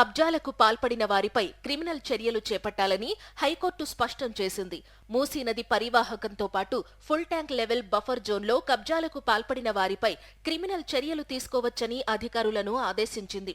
కబ్జాలకు పాల్పడిన వారిపై క్రిమినల్ చర్యలు చేపట్టాలని హైకోర్టు స్పష్టం చేసింది. మూసీ నది పరివాహకంతో పాటు ఫుల్ ట్యాంక్ లెవెల్ బఫర్ జోన్లో కబ్జాలకు పాల్పడిన వారిపై క్రిమినల్ చర్యలు తీసుకోవచ్చని అధికారులను ఆదేశించింది.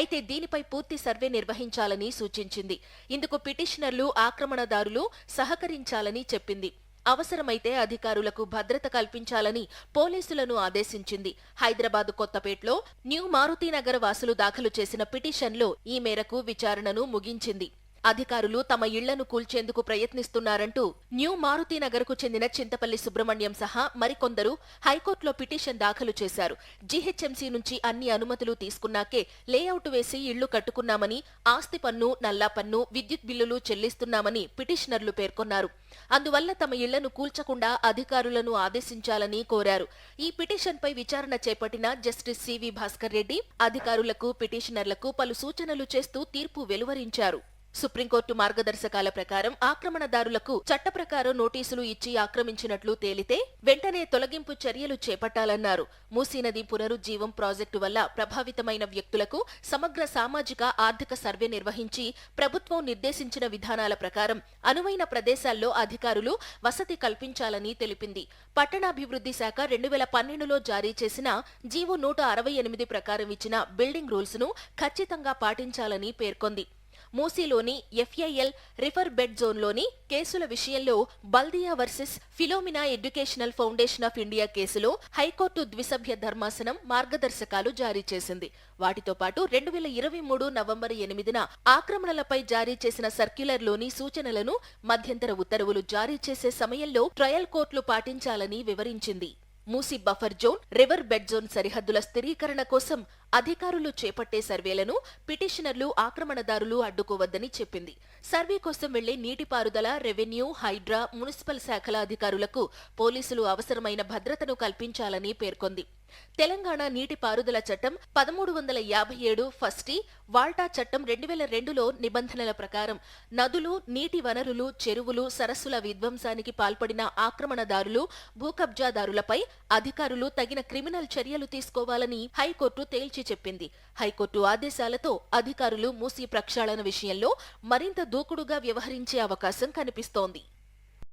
అయితే దీనిపై పూర్తి సర్వే నిర్వహించాలని సూచించింది. ఇందుకు పిటిషనర్లు ఆక్రమణదారులు సహకరించాలని చెప్పింది. అవసరమైతే అధికారులకు భద్రత కల్పించాలని పోలీసులను ఆదేశించింది. హైదరాబాద్ కొత్తపేటలో న్యూ మారుతీనగర్ వాసులు దాఖలు చేసిన పిటిషన్లో ఈ మేరకు విచారణను ముగించింది. అధికారులు తమ ఇళ్ళను కూల్చేందుకు ప్రయత్నిస్తున్నారంటూ న్యూ మారుతీనగర్కు చెందిన చింతపల్లి సుబ్రహ్మణ్యం సహా మరికొందరు హైకోర్టులో పిటిషన్ దాఖలు చేశారు. జీహెచ్ఎంసీ నుంచి అన్ని అనుమతులు తీసుకున్నాకే లేఅవుట్ వేసి ఇళ్ళు కట్టుకున్నామని ఆస్తి పన్ను నల్లా పన్ను విద్యుత్ బిల్లులు చెల్లిస్తున్నామని పిటిషనర్లు పేర్కొన్నారు. అందువల్ల తమ ఇళ్ళను కూల్చకుండా అధికారులను ఆదేశించాలని కోరారు. ఈ పిటిషన్పై విచారణ చేపట్టిన జస్టిస్ సివి భాస్కర్ రెడ్డి అధికారులకు పిటిషనర్లకు పలు సూచనలు చేస్తూ తీర్పు వెలువరించారు. సుప్రీంకోర్టు మార్గదర్శకాల ప్రకారం ఆక్రమణదారులకు చట్ట ప్రకారం నోటీసులు ఇచ్చి ఆక్రమించినట్లు తేలితే వెంటనే తొలగింపు చర్యలు చేపట్టాలన్నారు. మూసీనది పునరుజ్జీవం ప్రాజెక్టు వల్ల ప్రభావితమైన వ్యక్తులకు సమగ్ర సామాజిక ఆర్థిక సర్వే నిర్వహించి ప్రభుత్వం నిర్దేశించిన విధానాల ప్రకారం అనువైన ప్రదేశాల్లో అధికారులు వసతి కల్పించాలని తెలిపింది. పట్టణాభివృద్ధి శాఖ రెండు వేల పన్నెండులో జారీ చేసిన జీవో నూట అరవై ఎనిమిది ప్రకారం ఇచ్చిన బిల్డింగ్ రూల్స్ను ఖచ్చితంగా పాటించాలని పేర్కొంది. మూసీలోని ఎఫ్ఐఎల్ రిఫర్ బెడ్ జోన్లోని కేసుల విషయంలో Baldia versus Philomena educational foundation of India కేసులో హైకోర్టు ద్విసభ్య ధర్మాసనం మార్గదర్శకాలు జారీ చేసింది. వాటితో పాటు రెండు వేల ఇరవై మూడు నవంబర్ ఎనిమిదిన ఆక్రమణలపై జారీ చేసిన సర్క్యులర్లోని సూచనలను మధ్యంతర ఉత్తర్వులు జారీ చేసే సమయంలో ట్రయల్ కోర్టులు పాటించాలని వివరించింది. Musi buffer zone river bed zone సరిహద్దుల స్థిరీకరణ కోసం అధికారులు చేపట్టే సర్వేలను పిటిషనర్లు ఆక్రమణదారులు అడ్డుకోవద్దని చెప్పింది. సర్వే కోసం వెళ్ళే నీటిపారుదల రెవెన్యూ హైడ్రా మున్సిపల్ శాఖల అధికారులకు పోలీసులు అవసరమైన భద్రతను కల్పించాలని పేర్కొంది. తెలంగాణ నీటిపారుదల చట్టం పదమూడు వందల యాభై ఏడు ఫస్టీ వాల్టా చట్టం రెండు వేల రెండులో నిబంధనల ప్రకారం నదులు నీటి వనరులు చెరువులు సరస్సుల విధ్వంసానికి పాల్పడిన ఆక్రమణదారులు భూకబ్జాదారులపై అధికారులు తగిన క్రిమినల్ చర్యలు తీసుకోవాలని హైకోర్టు తేల్చి చెప్పింది. హైకోర్టు ఆదేశాలతో అధికారులు మూసి ప్రక్షాళన విషయంలో మరింత దూకుడుగా వ్యవహరించే అవకాశం కనిపిస్తోంది.